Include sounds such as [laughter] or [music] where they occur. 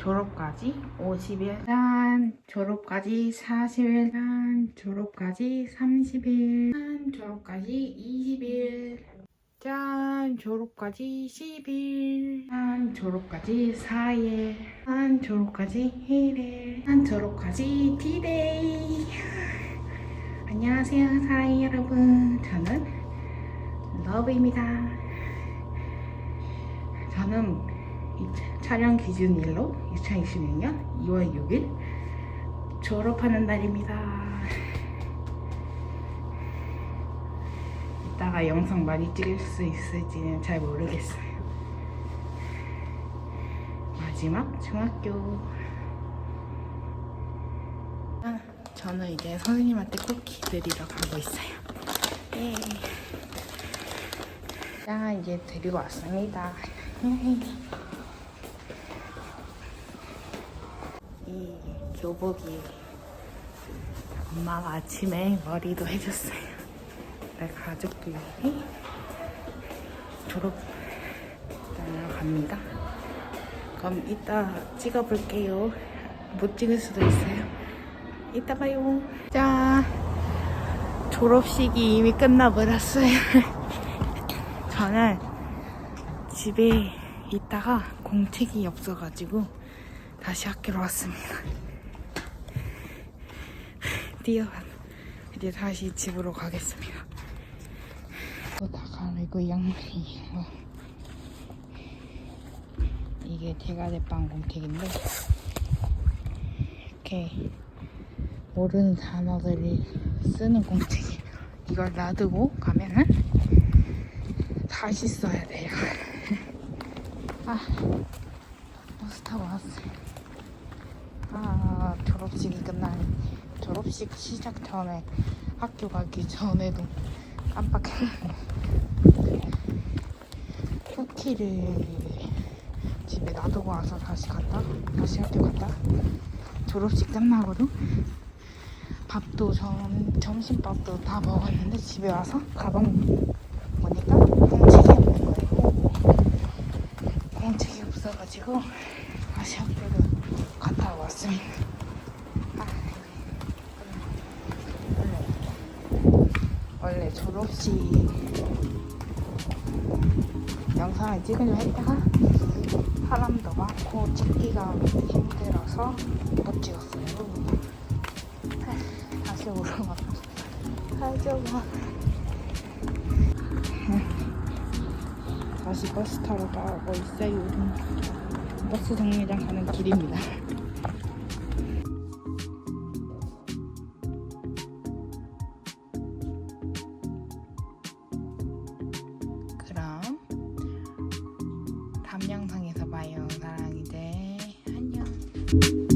졸업까지? 50일? 난 졸업까지 40일 난 졸업까지 30일 난 졸업까지 20일 짠 졸업까지 10일 난 졸업까지 4일 난 졸업까지 1일 난 졸업까지 D-Day 안녕하세요 사랑의 여러분. 저는 러브입니다. 저는 이 촬영 기준일로 2026년 2월 6일 졸업하는 날입니다 이따가 영상 많이 찍을 수 있을지는 잘 모르겠어요. 마지막 중학교. 아, 저는 이제 선생님한테 쿠키 드리러 가고 있어요. 예. 자, 이제 데리고 왔습니다. [laughs] 이 교복이 엄마가 아침에 머리도 해줬어요. 내 가족들이 졸업장을 갑니다. 그럼 이따 찍어볼게요. 못 찍을 수도 있어요. 이따 봐요. 자, 졸업식이 이미 끝나버렸어요. [laughs] 저는 집에 있다가 공책이 없어가지고 다시 학교로 왔습니다. 뛰어 이제 다시 집으로 가겠습니다. 다 가리고 양말이 뭐 이게 대가제빵 공책인데 이렇게 모르는 단어들을 쓰는 공책이에요. 이걸 놔두고 가면은 다시 써야 돼요. [laughs] 아 버스 타고 왔어요. 아 졸업식이 끝나니 졸업식 시작 전에 학교 가기 전에도 깜빡했는데 쿠키를 집에 놔두고 와서 다시 갔다? 다시 학교 갔다? 졸업식 끝나고도 밥도 점, 점심밥도 다 먹었는데 집에 와서 가방 보니까 공책이 없는 거예요. 공책이 없어가지고 다시 학교를 갔다 왔습니다. 아, 원래 졸업식 영상을 찍으려 했다가 사람도 많고 찍기가 힘들어서 못 찍었어요. 아, [laughs] 다시 올라가. 하죠마. [laughs] 다시 버스 타러 가고 있어요. 버스 정류장 가는 길입니다. 다음